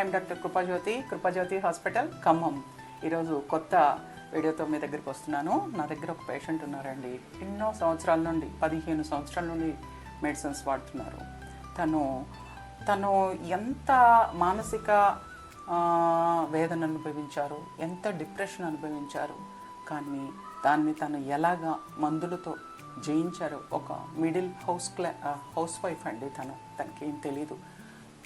I'm doctor Krupajyothi Krupajyothi hospital Khammam. ఈరోజు కొత్త వీడియోతో మీ దగ్గరికి వస్తున్నాను. నా దగ్గర ఒక పేషెంట్ ఉన్నారండి. ఎన్నో సంవత్సరాల నుండి పదిహేను సంవత్సరాల నుండి మెడిసిన్స్ వాడుతున్నారు. తను తను ఎంత మానసిక వేదన అనుభవించారు ఎంత డిప్రెషన్ అనుభవించారు కానీ దాన్ని తను ఎలాగా మందులతో జయించారు ఒక middle house class housewife అండి తను. తనకేం తెలీదు.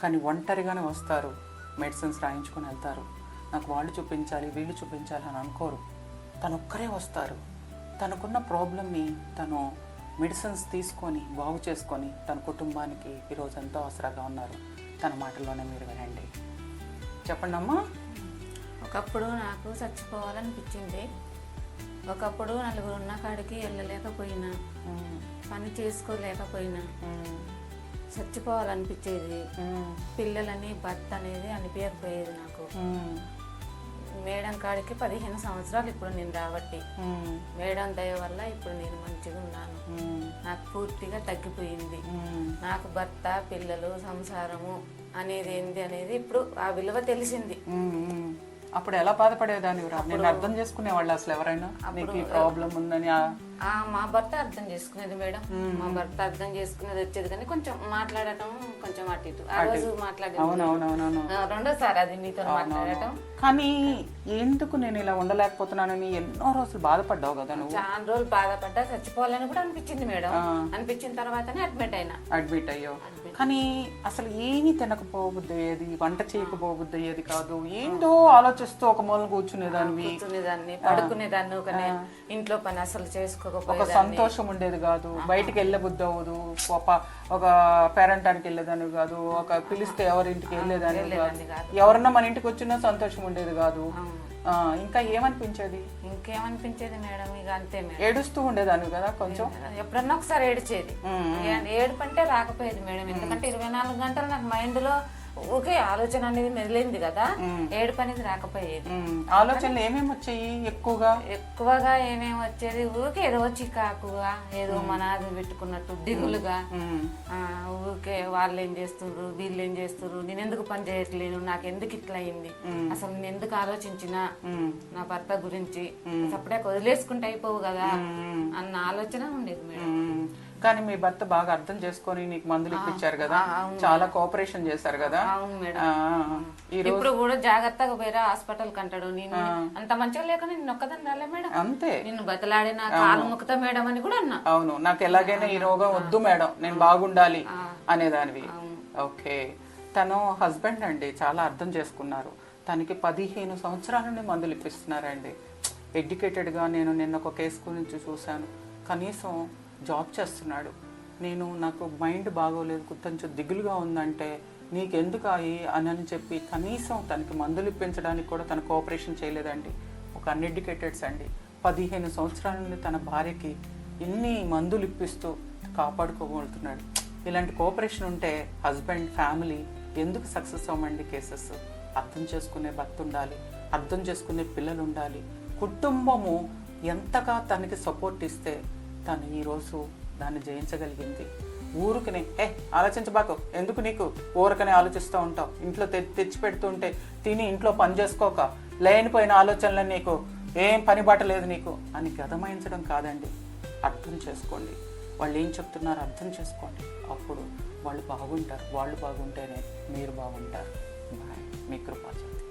కానీ ఒంటరిగానే వస్తారు. మెడిసిన్స్ రాయించుకొని వెళ్తారు. నాకు వాళ్ళు చూపించాలి వీళ్ళు చూపించాలి అని అనుకోరు. తను ఒక్కరే వస్తారు. తనకున్న ప్రాబ్లమ్ని తను మెడిసిన్స్ తీసుకొని బాగు చేసుకొని తన కుటుంబానికి ఈరోజు ఎంతో ఆసరాగా ఉన్నారు. తన మాటల్లోనే మీరు వినండి. చెప్పండి అమ్మా. ఒకప్పుడు నాకు చచ్చిపోవాలనిపించింది. ఒకప్పుడు నలుగురు ఉన్న కాడికి వెళ్ళలేకపోయినా పని చేసుకోలేకపోయినా చచ్చిపోవాలనిపించేది. పిల్లలని భర్త అనేది అనిపించకపోయేది నాకు. మేడం కాడికి పదిహేను సంవత్సరాలు ఇప్పుడు నేను రాబట్టి. మేడం దయ వల్ల ఇప్పుడు నేను మంచిగా ఉన్నాను. నాకు పూర్తిగా తగ్గిపోయింది. నాకు భర్త పిల్లలు సంసారము అనేది ఏంది అనేది ఇప్పుడు ఆ విలువ తెలిసింది. అప్పుడు ఎలా బాధపడేదాన్ని నేను అర్థం చేసుకునే వాళ్ళు అసలు ఎవరైనా? ప్రాబ్లం ఉందని మా భర్త అర్థం చేసుకునేది మేడం. మా భర్త అర్థం చేసుకునేది వచ్చేది కానీ కొంచెం మాట్లాడటం కొంచెం అటు ఇటు. ఆ రోజు మాట్లాడేది. రెండోసారి అది మీతో మాట్లాడటం. కానీ ఎందుకు నేను ఇలా ఉండలేకపోతున్నానని ఎన్నో రోజులు బాధపడ్డావు కదా నువ్వు? చాలా రోజులు బాధపడ్డా చచ్చిపోవాలని కూడా అనిపించింది మేడం. అనిపించిన తర్వాతనే అడ్మిట్ అయినా. అడ్మిట్ అయ్యావు కానీ అసలు ఏమీ తినకపోబుద్ది అయ్యేది వంట చేయకపోబుద్ది అయ్యేది కాదు. ఏంటో ఆలోచిస్తూ ఒక మూల కూర్చునేదానివి. కూర్చునేదాన్ని పడుకునేదాన్ని ఒక ఇంట్లో పని అసలు ఒక సంతోషం ఉండేది కాదు. బయటికి వెళ్ళబుద్ధి అవ్వదు ఒక ఒక పేరెంటానికి వెళ్ళేదాన్ని కాదు. ఒక పిలిస్తే ఎవరింటికి వెళ్ళేదాన్ని కాదు. ఎవరన్నా మన ఇంటికి వచ్చినా సంతోషం ఉండేది కాదు. ఇంకా ఏమనిపించేది? ఇంకేమనిపించేది మేడం? ఇక అంతే ఏడుస్తూ ఉండేదాన్ని కదా కొంచెం. ఎప్పుడన్నా ఒకసారి ఏడ్చేది. ఏడుపు అంటే రాకపోయేది మేడం. ఎందుకంటే ఇరవై నాలుగు గంటలు నాకు మైండ్లో ఊకే ఆలోచన అనేది మెదిలింది కదా. ఏడుపు అనేది రాకపోయేది. ఆలోచనలు ఏమేమి వచ్చాయి ఎక్కువగా? ఎక్కువగా ఏమేమి వచ్చేది? ఊకే ఏదో చికాకుగా ఏదో మనాది పెట్టుకున్నట్టు దిగులుగా. ఊకే వాళ్ళు ఏం చేస్తుండ్రు వీళ్ళు ఏం చేస్తున్నారు నేను ఎందుకు పని చేయట్లేను నాకు ఎందుకు ఇట్లా అయింది? అసలు నేను ఎందుకు ఆలోచించినా నా భర్త గురించి అప్పుడే వదిలేసుకుంటే అయిపోవు కదా అన్న ఆలోచన ఉండేది మేడం. కానీ మీ భర్త బాగా అర్థం చేసుకొని నీకు మందులు ఇప్పించారు కదా. చాలా కోఆపరేషన్ చేశారు కదా. ఇప్పుడు కూడా జాగ్రత్తగా పోయిరా హాస్పిటల్ కంటాడు నేను అంత మంచిగా లేక నేను ఒక్కదాన్ని రాలే మేడం. అంతే. నిన్ను బతలాడిన కాలు ముక్త మేడం అని కూడా అన్నా. అవును. నాకు ఎలాగైనా ఈ రోగం వద్దు మేడం. నేను బాగుండాలి అనేదానివి ఓకే. తను హస్బెండ్ అండి. చాలా అర్థం చేసుకున్నారు. తనకి పదిహేను సంవత్సరాల నుండి మందులు ఇప్పిస్తున్నారండి. ఎడ్యుకేటెడ్గా నేను నిన్న ఒక కేసు గురించి చూశాను. కనీసం జాబ్ చేస్తున్నాడు. నేను నాకు మైండ్ బాగోలేదు కొంచెం దిగులుగా ఉందంటే నీకెందుకు అయి అని అని చెప్పి కనీసం తనకి మందులు ఇప్పించడానికి కూడా తన కోఆపరేషన్ చేయలేదండి. ఒక అన్ఎడ్యుకేటెడ్స్ అండి పదిహేను సంవత్సరాల నుండి తన భార్యకి ఎన్ని మందులు ఇప్పిస్తూ కాపాడుకోగలుగుతున్నాడు. ఇలాంటి కోఆపరేషన్ ఉంటే హస్బెండ్ ఫ్యామిలీ ఎందుకు సక్సెస్ అవ్వమండి కేసెస్? అర్థం చేసుకునే భర్త ఉండాలి అర్థం చేసుకునే పిల్లలు ఉండాలి. కుటుంబము ఎంతగా తనకి సపోర్ట్ ఇస్తే తను ఈరోజు దాన్ని జయించగలిగింది. ఊరుకునే ఏ ఆలోచించబాకు. ఎందుకు నీకు? ఊరకనే ఆలోచిస్తూ ఉంటావు. ఇంట్లో తె తెచ్చి పెడుతుంటే తిని ఇంట్లో పని చేసుకోక లేనిపోయిన ఆలోచనలు నీకు ఏం పని బాట లేదు నీకు అని గదమాయించడం కాదండి. అర్థం చేసుకోండి. వాళ్ళు ఏం చెప్తున్నారో అర్థం చేసుకోండి. అప్పుడు వాళ్ళు బాగుంటారు. వాళ్ళు బాగుంటేనే మీరు బాగుంటారు. బాయ్. మీ కృపాచం